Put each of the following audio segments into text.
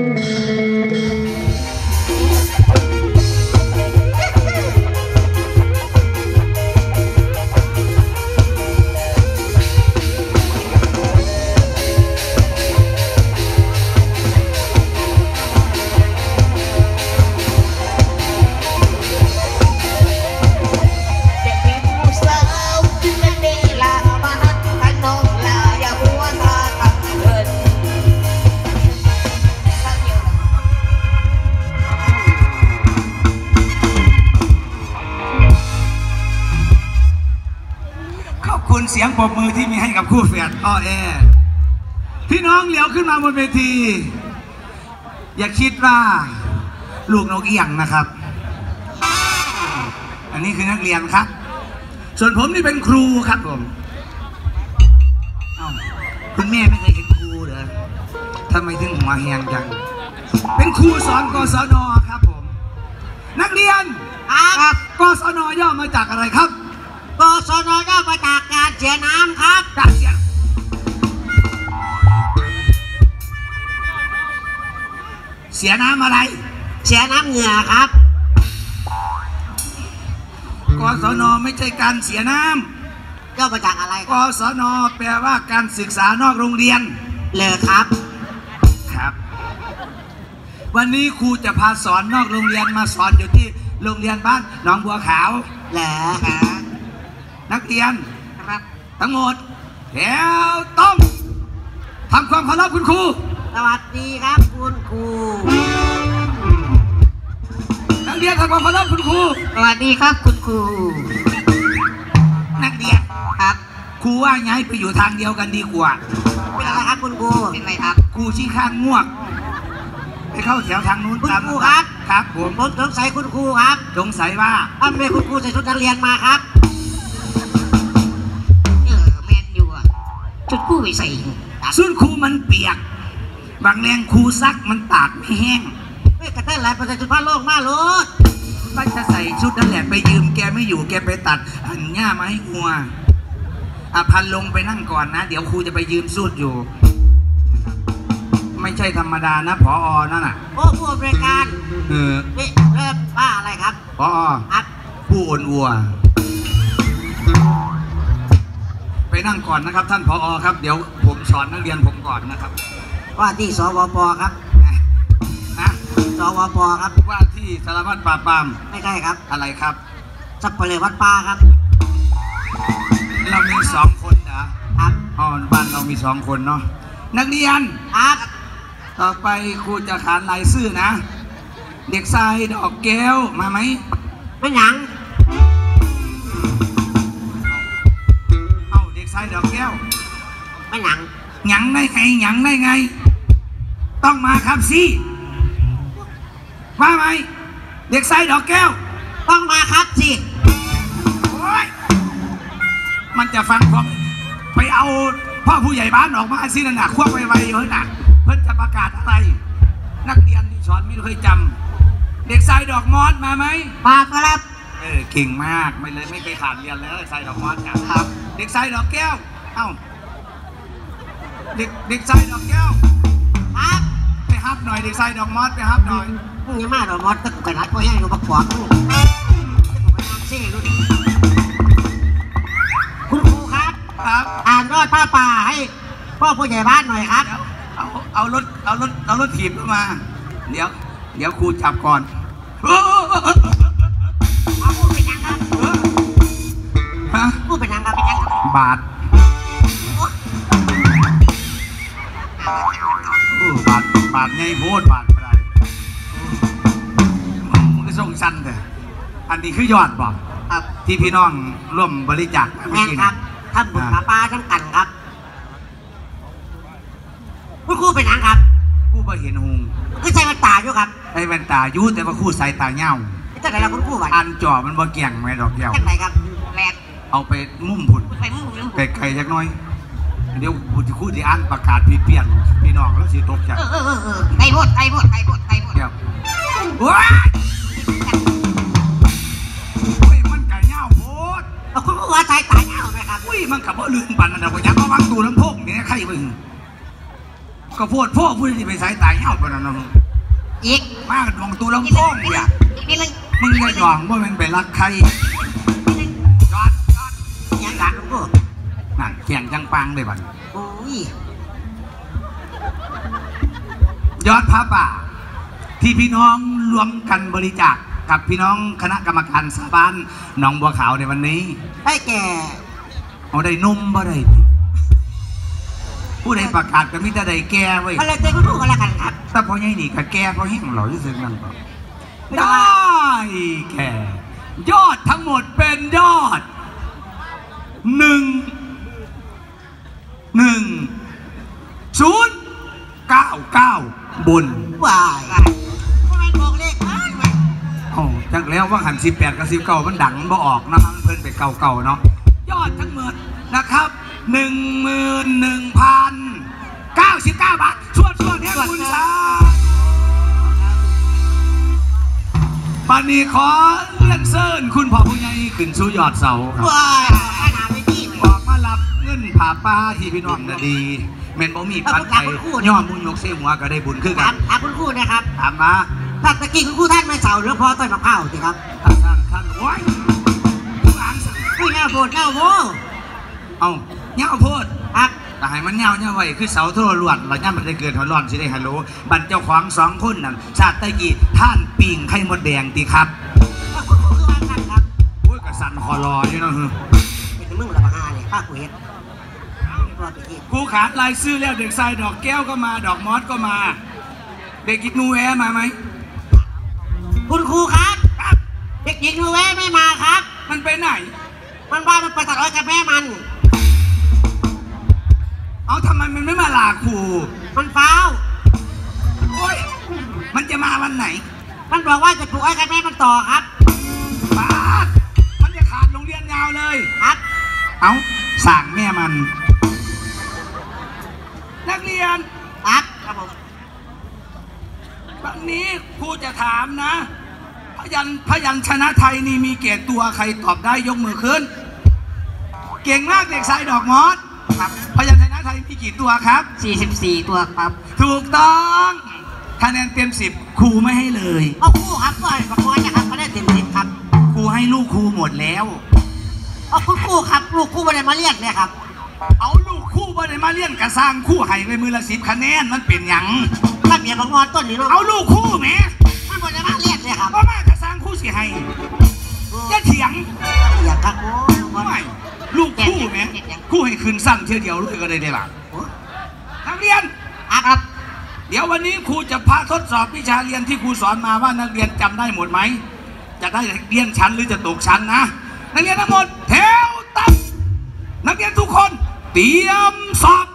Mm-hmm. คุณเสียงปรบมือที่มีให้กับคู่แฝดอ้อแอพี่น้องเหลียวขึ้นมาบนเวที อย่าคิดว่าลูกนกเอียงนะครับ อันนี้คือนักเรียนครับ ส่วนผมนี่เป็นครูครับผมเอ้าคุณแม่ไม่เคยเห็นครูเหรอทำไมถึงหัวแหงจัง เป็นครูสอนกศนครับผม นักเรียนครับกศนย่อมาจากอะไรครับ กศนย่อมาจากการเสียน้ำครับการเสียเสียน้ำอะไร เสียน้ำเหงื่อครับ กศนไม่ใช่การเสียน้ย่อมาจากอะไรำกศนแปลว่าการศึกษานอกโรงเรียนเลยครับ ครับ วันนี้ครูจะพาสอนนอกโรงเรียนมาสอนอยู่ที่โรงเรียนบ้านหนองบัวขาวเหรอฮะ นักเรียนครับ ทั้งหมดแถวต้องทำความเคารพคุณครู สวัสดีครับคุณครู นักเรียนทำความเคารพคุณครู สวัสดีครับคุณครู นักเรียนครับ ครูว่าย้ายไปอยู่ทางเดียวกันดีกว่า เป็นอะไรครับคุณครูเป็นไรครับ ครูชี้ข้างง่วงไปเข้าแถวทางนู้นคุณตามครูครับ ครับผมผมสงสัยคุณครูครับ สงสัยว่าทำไมคุณครูใส่ชุดนักเรียนมาครับ ชุดกู้ไปใส่ส่วนครูมันเปียก บางแรงครูซักมันตากไม่แห้งไม่กระเต้นอะไรไปใส่ชุดผ้าโลกมาโลดมันจะใส่ชุดนั่นแหละไปยืมแกไม่อยู่แกไปตัดอันหญ้ามาให้งัวอะพันลงไปนั่งก่อนนะ เดี๋ยวครูจะไปยืมสูตรอยู่ ไม่ใช่ธรรมดานะพออนั่นน่ะโอ้ผู้อำนวยการเออนี่เริ่มป้าอะไรครับพออครับผู้โอนอัวไป นั่งก่อนนะครับ ท่านพออครับ เดี๋ยวผมสอนนักเรียนผมก่อนนะครับ ว่าที่สวปครับนะนะสวปครับว่าที่สารพัดปราบปรามไม่ใช่ครับ อะไรครับสับเปลือวัดป้าครับ เรามีสองคนนะครับอ๋อบ้านเรามีสองคนเนาะนักเรียนครับต่อไปครูจะขานลายชื่อนะ เด็กชายดอกแก้วมาไหมไม่หยังเอ้าเด็ก ชายดอกแก้วไม่หยังหยังได้ไงหยังได้ไง ต้องมาครับสิมาไหมเด็กชายดอกแก้ว ต้องมาครับสิโอ๊ยมันจะฟังผมไปเอาพ่อผู้ใหญ่บ้านออกมาสินั่นน่ะควบไวๆเฮ้ยน่ะเพิ่นจะประกาศอะไร นักเรียนที่สอนไม่เคยจำเด็กชายดอกมอสมาไหมมาครับ เออเก่งมากไม่เลยไม่เคยขาดเรียนแล้วเด็กชายดอกมอสเนี่ยครับ เด็กชายดอกแก้ว เอ้า เด็กเด็กชายดอกแก้วครับไปฮับหน่อยเด็กชายดอกมอสไปฮับหน่อยมึงอยังมาดอกมอสตึกกระนัดก็แห้งอยู่ประกอบมึงซี่ดูดิคุณครูครับครับ อ่านรอดผ้าป่าให้พ่อผู้ใหญ่บ้านหน่อยครับเดี๋ยวเอาเอารถเอารถเอารถถีบเข้ามา เดี๋ยว เดี๋ยวครูจับก่อน บาทเออบาทบาทไงโพดบาทอะไรมันก็ส่งสั้นแต่อันนี้คือยอดบอกครับที่พี่น้องร่วมบริจาคแม่ครับท่านบุญมาป้าทั้งกันครับคุณครูเป็นยังครับผู้บ่เห็นหงคือใช้แว่นตาอยู่ครับไอ้แว่นตาอยุแต่ว่าคู่สายตาเงาจังไหนล่ะคุณครูวะอันจ่อมันบ่เกี่ยงไหมดอกแก้วจังไหนครับ เอาไปมุ่มพุ่นไปมุ่งมุ่งไกลๆจักหน้อย เดี๋ยวผู้ที่คู่ที่อ่านประกาศผิดเปลี่ยนพี่น้องแล้วสิตกใจเออเออเออเออไก่บดไก่บดไก่บดไก่บดเดี๋ยวว้ายโอ้ยมันไก่เงาโพดเอาคุณครูว่าใช้ตาเงาไหมครับอุ้ยมันกับว่าลืมปันนั่นนะว่าอยากมาวางตูน้ำโพกเนี่ยใครมึงก็โพดพ่อผู้ที่ไปสายตายเหี้ยวปานนั้นเนาะอีกมากันมองตัวลำโพงเนี่ยนี่เลยมึงอย่าหยองว่ามันไปรักใครจอดจอดยัง หลังกูนั่นเขียงจังปังเลยบัดโอ้ยยอดพระป่า ที่พี่น้องรวมกันบริจาคกับพี่น้องคณะกรรมการสาบานหนองบัวขาวในวันนี้ให้แก่เอาได้นุ่มบ่ได้ผู้ใดประกาศก็มีแต่ได้แก่ไว้ยก็เลยเต้นกูกันแล้วกันครับแต่พอใหญ่นี่ก็แก่พอแห้งหล่อที่สุดนั่นก็ไม่ต้ไดองว่า้แค่ยอดทั้งหมดเป็นยอด หนึ่งหนึ่งศูนย์เก้าเก้าบนวายทำไมบอกเลขอ้าวไปโอ้จังแล้วว่าหันสิบแปดกับสิบเก้ามันดังบ่ออกนะมันเพิ่นไปเก่าๆเนาะยอดทั้งหมดนะครับหนึ่งหมื่นหนึ่งพันเก้าสิบเก้าบาทส่วนส่วนเนี่ยคุณสาปานนี้ขอเลื่อนเซินคุณพ่อผู้ใหญ่ขึ้นสู่ยอดเสาครับ ผ่าป้าที่พี่น้องน่ะดีแม่นบ่มีปันไปย่อมุงยกเสียหัวก็ได้บุญคือกัถานมถามคุณครูนะครับถามมาถ้าตะกี้คุณครูท่านไม่เสาหรือพอต้นมะพร้าวสิครับท่านท่านท่านโอ้ยผู้อ่านสั่งผู้เงาโบดเงาโมเอาเงาโพดครับแต่ให้มันเงาเงาไว้คือเสาโทรลวดเราย่ำมันได้เกิดหัวร้อนสิได้ฮัลโหลบันเจ้าของสองคนนั่นชาติตะกี้ท่านปิ่งไข่มดแดงตีครับแล้วคุณครูคือว่ากันครับโอ้ยกระสันคอรออยู่เนาะฮึเป็นมึงละบาห้าเนี่ยป้ากูเห็น รอดไปที่ครูขาดลายซื้อแล้วเด็กชายดอกแก้วก็มาดอกมอสก็มา เด็กกิกนูแอมาไหมคุณครูครับ เด็กหญิงนูแวไม่มาครับ มันไปไหน มันว่ามันไปตัดอ้อยกับแม่มัน เอาทำไมมันไม่มาลาครูมันฟ้าวโอ้ยมันจะมาวันไหน มันบอกว่าจะปลูกอ้อยกับแม่มันต่อครับป้าดมันจะขาดโรงเรียนยาวเลยครับ เอาสั่งแม่มันนั กเรียนครับครับผมวันนี้ครูจะถามนะ พยัญพยัญชนะไทยนี่มีเกตตัวใครตอบได้ยกมือขึ้น เก่งมากเด็กชายดอกมอสครับพยัญชนะไทยมีกี่ตัวครับ 44 ตัวครับ ถูกต้องคะแนนเต็มสิบครูไม่ให้เลยเอาครูครับก็ประกวดนะครับก็ได้เต็มสิบครับครูให้ลูกครูหมดแล้วเอาคุณครูครับลูกครูไม่ได้มาเรียกเนี่ยครับ เอา ลูกครูมาได้มาเลี้ยนกระสร้างคู่ให้ไปมือละสิบคะแนนมันเป็นหยัง ถ้าเมียของงอนต้นนี้เนาะเอาลูกคู่แหมมันไม่ได้มาเรียกเนี่ยครับก็มากระสร้างคู่สิให้จะเถียงอยากครับโอ้ไม่ลูกคู่แหมคู่ให้คืนสั้นเที่ยวเดียวเลยก็ได้ได้ล่ะนักเรียนครับ เดี๋ยววันนี้ครูจะพาทดสอบวิชาเรียนที่ครูสอนมาว่านักเรียนจำได้หมดไหมจะได้เรียนชั้นหรือจะตกชั้นนะนักเรียนทั้งหมดแถวตั้งนักเรียนทุกคน เตรียมสอบ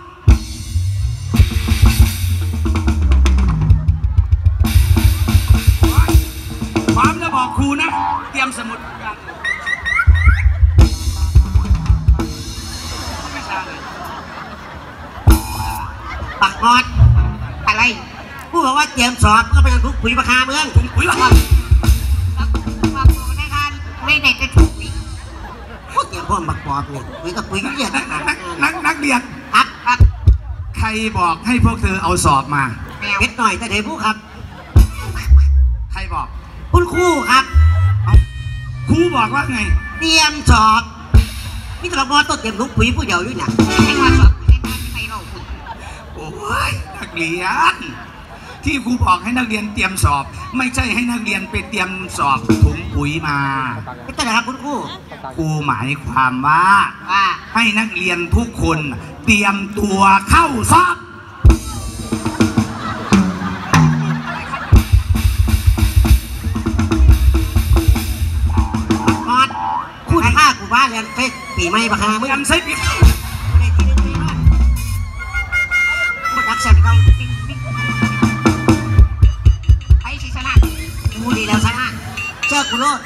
ความจะบอกครูนะ เตรียมสมุดกันวิชาเลยปักงอดอะไร ผู้บอกว่าเตรียมสอบก็เป็นทุกปุ๋ยราคาเมืองถุงปุ๋ยละครั ปักปอบเนี่ยปุ๋ยกับปุ๋ยก็เรียกกันนักนักนักเรียนครับครับใครบอกให้พวกเธอเอาสอบมาเพชรหน่อยแต่เดี๋ยวผู้ครับ ใครบอก คุณครูครับครูบอกว่าไง เตรียมสอบนี่ตลอดต้นเตรียมทุกปุ๋ยผู้เดียวอยู่เนี่ยให้มาสอบให้มาไปเราคุณโอ้ยนักเรียนที่ครูบอกให้นักเรียนเตรียมสอบ ไม่ใช่ให้นักเรียนไปเตรียมสอบถุงปุ๋ยมาไม่ใช่นะครับคุณครู ครูหมายความว่า ว่าให้นักเรียนทุกคนเตรียมตัวเข้าสอบงอดคู่ที่ห้ากูว่าเรียนเฟซปีใหม่ราคาเตเมืรีอยงมใส่ปีได้ที่หนึ่งเลยนะมันรักษาเราปิ๊งปิ๊งใครสิชนะกูดีแล้วชนะเจ้ากูโลด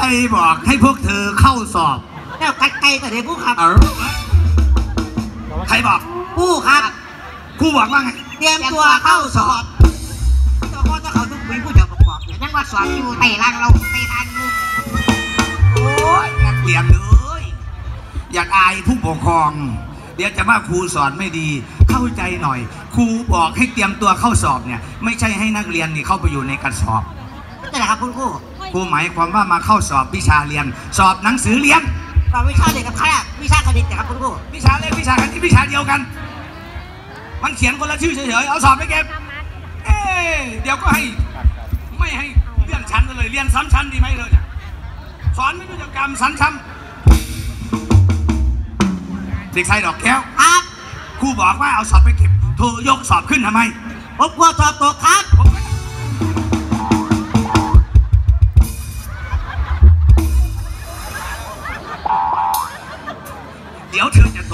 ครบอกให้พวกเธอเข้าสอบแล้วกัดไก่แต่เดี๋ยวผู้ครับ เออใครบอกผู้ครับครูบอกว่าไงเตรียมตัวเข้าสอบเจ้าพ่อเจ้าเขาทุกปีผู้เดียวประกอบเนี่ยยังว่าสอบอยู่ไต่ล่างเราไต่ล่างอยู่โอ้ยนักเรียนเลยอยากอายผู้ปกครองดี๋ยวจะว่าครูสอนไม่ดี เข้าใจหน่อย ครูบอกให้เตรียมตัวเข้าสอบเนี่ย ไม่ใช่ให้นักเรียนนี่เข้าไปอยู่ในกระสอบนี่แหละครับคุณครู ครูหมายความว่ามาเข้าสอบวิชาเรียน สอบหนังสือเรียนตอนวิชาเด็กกับคณะวิชาคณิตนะครับคุณครูวิชาเลขวิชาคณิตวิชาเดียวกัน มันเขียนคนละชื่อเฉยๆเอาสอบไปเก็บเอ๊ะเดี๋ยวก็ให้ไม่ให้เลื่อนชั้นกันเลยเรียนซ้ำชั้นดีไหมเลยเนี่ยสอนไม่รู้จักกรรมซ้ำๆเด็กชายดอกแก้วครับครูบอกว่าเอาสอบไปเก็บโทรยกสอบขึ้นทำไมผมกลัวสอบตกครับ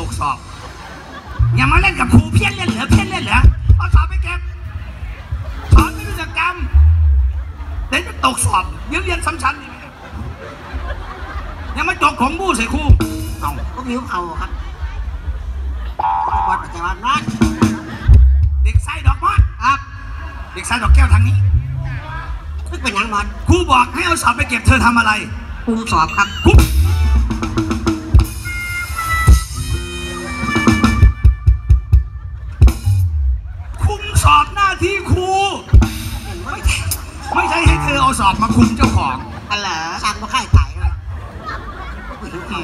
กสอบอย่ามาเล่นกับครูเพี้ยนเล่นเหรอเพี้ยนเล่นเหรอเอาสอบไปเก็บสอนไม่รู้จักกรรมเดี๋ยวจะตกสอบเดี๋ยวเรียนซ้ำชั้นดีไหมเนี่ยอย่ามาจกของบู้ใส่ครูเอาผมหิวเข่าครับวัดปัจจุบันนั้นเด็กไส้ดอกมอดครับ เด็กไส้ดอกแก้วทางนี้นี่เป็นหยังมอนครูบอกให้เอาสอบไปเก็บเธอทำอะไรคุมสอบครับครู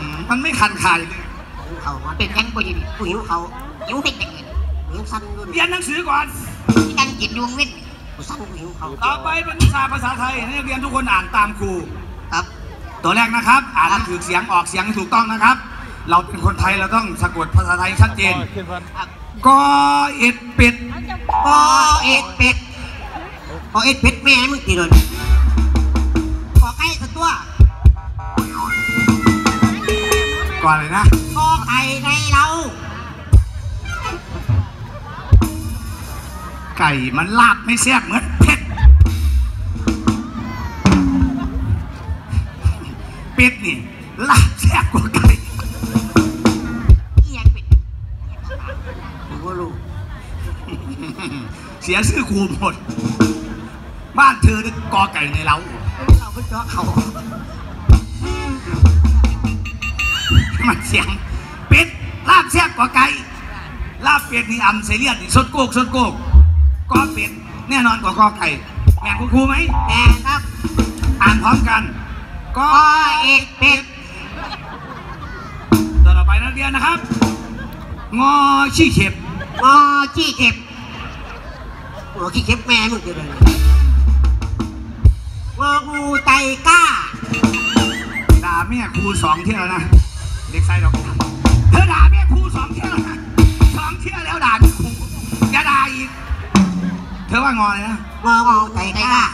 มมันไม่คันคายเลยหิวเข่ามันเป็นยังกูยินกูหิวเข่าหิวเห็ดอย่างเงี้ยหิวสั้นด้วยเรียนหนังสือก่อนที่กันจิตดวงเว้นกูสั้นกูหิวเข่าต่อไปเป็นวิชาภาษาไทยให้นักเรียนทุกคนอ่านตามครูครับ ตัวแรกนะครับ อ่านถือเสียงออกเสียงให้ถูกต้องนะครับ เราเป็นคนไทยเราต้องสะกดภาษาไทยชัดเจนกอเอ็ดเป็ดปอเอ็ดเป็ดปอเอ็ดเป็ดแม่มึงตีเลย ก่อนเลยนะปอไก่ในเรา ไก่มันลาบไม่แซ่บเหมือนเผ็ดเป็ดนี่ลาบแซ่บกว่าไก่อีหยังเป็ดกูก็รู้เสียชื่อครูหมด บ้านเธอนี่กอไก่ในเราเราเพิ่งเจอเขา มันเสียง เป็ดลาบแซ่บกว่าไก่ลาบเป็ดนี่อ่ำใส่เลียดนี่สดโกกสดโกกกอเป็ดแน่นอนกว่ากอไก่แม่งคุณครูไหมแม่ครับ อ่านพร้อมกันกอปอเอ็ดเป็ดต่อไปนักเรียนนะครับ งอชี้เข็บงอจี้เก็บหัวขี้เก็บแม่มึงตีเลยงองูใจกล้าด่าแม่ครูสองเที่ยวแล้วนะ เด็กชายดอกเธอด่าแม่ครูสองเที่ยวแล้วนะสองเที่ยวแล้วด่าแม่ครูอย่าด่าอีก เธอว่างอเลยนะงองูใจกล้า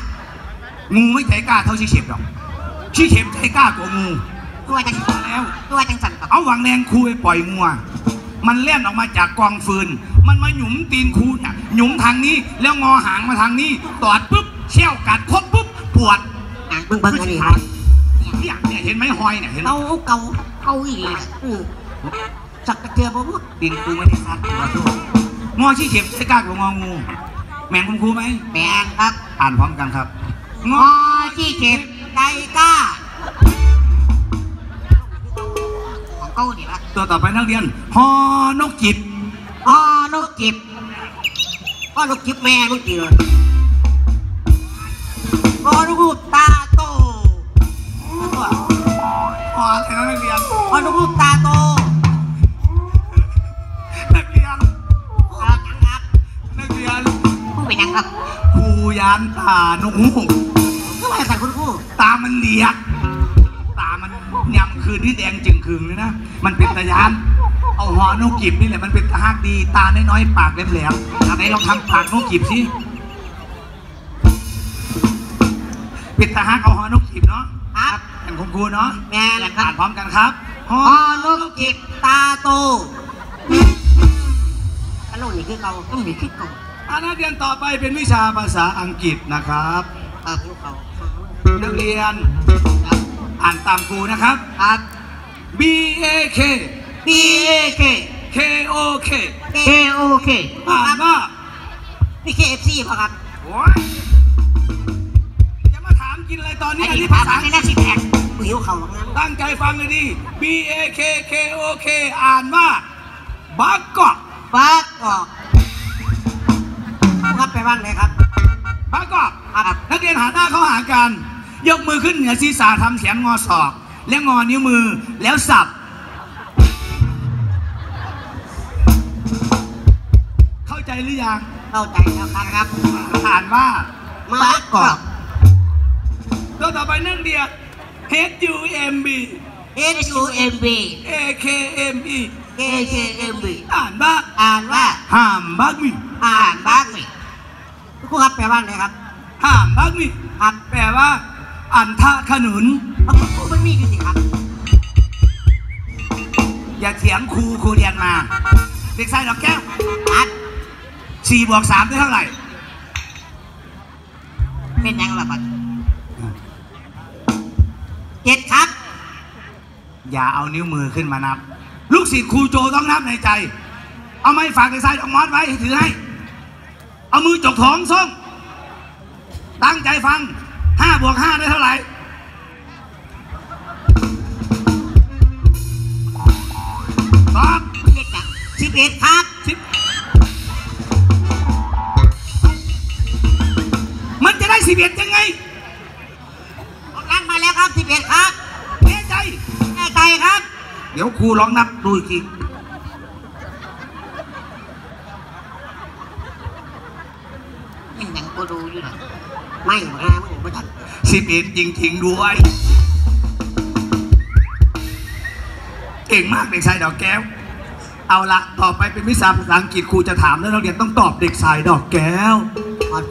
งูไม่ใจกล้าเท่าชี้เข็บหรอกชี้เข็บใจกล้ากว่างูตัวจังพอแล้วตัวจังสันกับเอาหวังแรงครูไปปล่อยงัวมันเล่นออกมาจากกองฟืน มันมาหยุมตีนครูเนี่ยหยุมทางนี้แล้วงอหางมาทางนี้ตอดปุ๊บเชี่ยวกัดคบปุ๊บปวดอะมึงเบิ่งอันนี้ครับเนี่ยเนี่ยเห็นไหมหอยเนี่ยเห็นไหมเกาเกา เกาอีกเลยอือสักกระเทียมบ่ตีนครูไม่ได้ซัดตัวทุกงอชี้เข็บใจกล้ากว่างองู แมงคุณครูไหมแมงครับ อ่านพร้อมกันครับ งออจี้เก็บใจกล้าของเกานี่ละตัวต่อไปนักเรียนฮอนกจิบพ่อนกจิบพ่อนกจิบแม่มึงกี่เลยพ่อนกฮูก นะนักเรียนพ่อนกฮูกตาโต นักเรียนครับยังครับนักเรียนผู้เป็นยังครับครูยานตานกฮูกก็มาใส่คุณครูตามันเหลียก ตามันยำคืนที่แดงจึงคืนเลยนะ มันเป็นตะยาน เอาหอนกกิบนี่แหละมันเป็นตาฮักดี ตาน้อยๆปากแหลมๆไหนลองทำปากนกกิบสิเป็นตาฮักเอาหอนกกิบเนาะ ครับเป็นคุณครูเนาะแม่แหละครัอ่าบนพร้อมกันครับฮอพ่อนกจิบตาโตกระโหลกนี่คือเกาต้องมีคือเกาอานักเรียนต่อไปเป็นวิชาภาษาอังกฤษนะครับเออคือเกานักเรียนอ่านตามครูนะครับ ครับ B A K B A K K O K K O K อ่านว่านี่ KFC ป่ะครับ โอ้ยจะมาถาม กินอะไรตอนนี้ไอ้อันที่นี้ภาภาษาษาในหน้าสิแพกหิวเข่าหรอกนะตั้งใจฟังเลยดิ B A K K O K อ่านว่าบางกอกบางกอกครูครับไปบ้านเลยครับบางกอกครับ นักเรียนหาหน้าเข้าหากัน ยกมือขึ้นเหนือศีรษะทำเสียงงอศอก แล้วงอนิ้วมือแล้วสับ เข้าใจหรือยัง เข้าใจแล้วครับ อ่านว่าบางกอก ตัวต่อไปนั่งเดีย H U M B H U M B A K M E K K M B อ่านว่าอ่านว่าห้ามบักมีอ่านบ้างไหมครูครับไปบ้านเลยครับห้ามบักมีครับแปลว่า อันทะขนุนครูมันมีอยู่สิครับ อย่าเถียงครูครูเรียนมาเด็กชายดอกแก้วอัดสี่บวกสามได้เท่าไหร่ เป็นยังล่ะบัด เจ็ดครับ อย่าเอานิ้วมือขึ้นมานับ ลูกศิษย์ครูโจต้องนับในใจ เอาไม้ฝากในสายดอกมอสไว้ถือให้ เอามือจกท้องส้มตั้งใจฟังห้าบวกห้าได้เท่าไหร่ตอบเจ็ดจังสิบเอ็ดครับสิบมันจะได้สิบเอ็ดยังไง นั่งมาแล้วครับสิบเอ็ดครับแน่ใจแน่ใจครับ เดี๋ยวครูลองนับดูอีกทีมันยังกูดูอยู่นะไม่มาห้ามึงไม่ทันสิบเอ็ดจริงๆด้วยเก่งมากเด็กชายดอกแก้ว เอาละต่อไปเป็นวิชาภาษาอังกฤษครูจะถามแล้วนักเรียนต้องตอบเด็กชายดอกแก้ว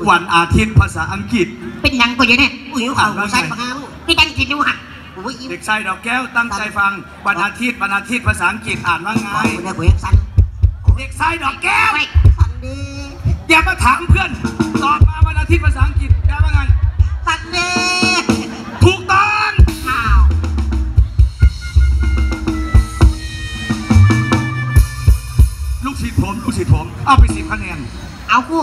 วันอาทิตย์ภาษาอังกฤษ เป็นยังกูอยู่เนี่ยอุ้ยเขาใส่ปากกา พี่ดันกินอยู่หักอุ้ยเด็กชายดอกแก้วตั้งใจฟังวันอาทิตย์วันอาทิตย์ภาษาอังกฤษอ่านว่าไงกูได้กูยังสั่นเด็กชายดอกแก้วไม่สั่นดีอย่ามาถามเพื่อนตอบมาวันอาทิตย์ภาษาอังกฤษแปลว่าไงสั่นดีถูกต้องอ้าวลูกศิษย์ผมลูกศิษย์ผมเอาไปสิบคะแนนเอากู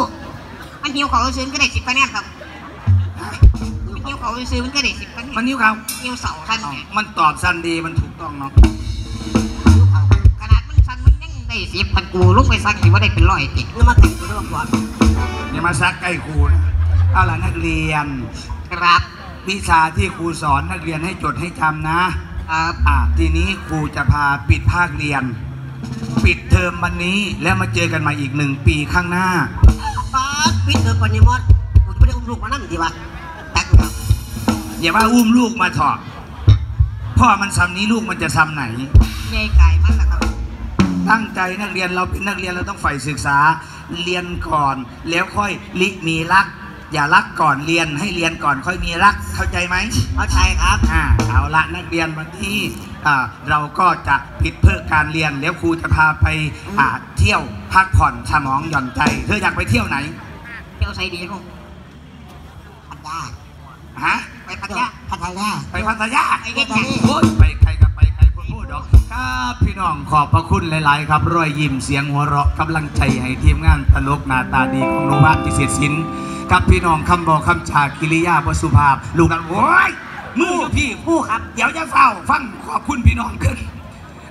มันหิวเขาซื้อก็ได้สิบคะแนนครับมันหิว เขาซื้อมันก็ได้สิบคะแนมันนนิ้วเขาหิวเสาทันเอาเนี่ยมันตอบสั้นดีมันถูกต้องเนาะหิวเขาขนาดมันสั่นมันยังได้สิบพันกูลุกไปสั่นถือว่าได้เป็นร้อยตินี่มาแต่งกูด้วยก่อนอย่ามาซักใกล้ครูนะเอาล่ะนักเรียน ครับวิชาที่ครูสอนนักเรียนให้จดให้จำนะ ครับ อะทีนี้ครูจะพาปิดภาคเรียน ปิดเทอมวันนี้แล้วมาเจอกันใหม่อีกหนึ่งปีข้างหน้าป้าปิดเถอะปนิมอดกูจะไม่ได้อุ้มลูกมานั่งดีวะตักครับ อย่าว่าอุ้มลูกมาเถอะพ่อมันซ้ำนี้ลูกมันจะซ้ำไหนใหญ่ไก่มันละครับตั้งใจนักเรียนเราเป็นนักเรียนเราต้องใฝ่ศึกษาเรียนก่อนแล้วค่อยลิมีรัก อย่ารักก่อนเรียนให้เรียนก่อนค่อยมีรักเข้าใจไหมเข้าใจครับอ่าเอาละนักเรียนวันที่อ่าเราก็จะปิดเพิกการเรียนแล้วครูจะพาไปอ่าเที่ยวพักผ่อนสมองหย่อนใจเธออยากไปเที่ยวไหน เที่ยวใส่ดีลูกพัทยาฮะไป พัทยาพัทยาไปพัทยาไปเที่ยวโอ้ยไปใครกับไปใครพูดพูดดอกครับพี่น้องขอบพระคุณหลาย ๆ ครับ รอยยิ้มเสียงหัวเราะกำลังใจให้ทีมงานตลกหน้าตาดีของนุวัฒน์พิเศษสินกับพี่น้องคำบอกคำชากิริยาบสุภาพ ลูกกันโอ้ยมืออยู่พี่ผู้ครับ เดี๋ยวจะเฝ้าฟังขอบคุณพี่น้องขึ้น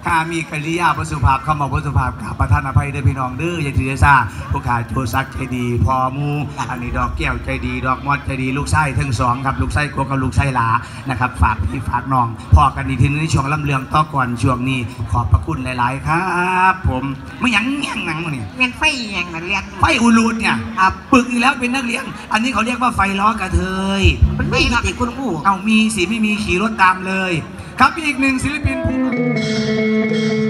ถ้ามีกิริยาบสุภาพคำบอกบสุภาพกับประธานอภัยเด้อพี่น้องเด้ออย่าถือซาผู้ขาโจซักใจดีพอหมูอันนี้ดอกแก้วใจดี ดอกมอดใจดีลูกไส้ทั้งสองครับลูกไส้กลัวกับลูกไส้หลานะครับฝากพี่ฝากน้องพอกันดีทีนี้ช่วงลำเลืองต่อก่อนช่วงนี้ขอบพระคุณหลาย ๆ ครับ ผมไม่หยังแง่งหนังมาเนี่ยเรียนไฟอย่างนั้นเรียนไฟอุลูดเนี่ยปึกอีกแล้วเป็นนักเรียนอันนี้เขาเรียกว่าไฟล้อกระเทยมันไม่ติดคุณผู้เอามีสิไม่มีขี่รถตามเลย ครับอีกหนึ่งศิลปินผู้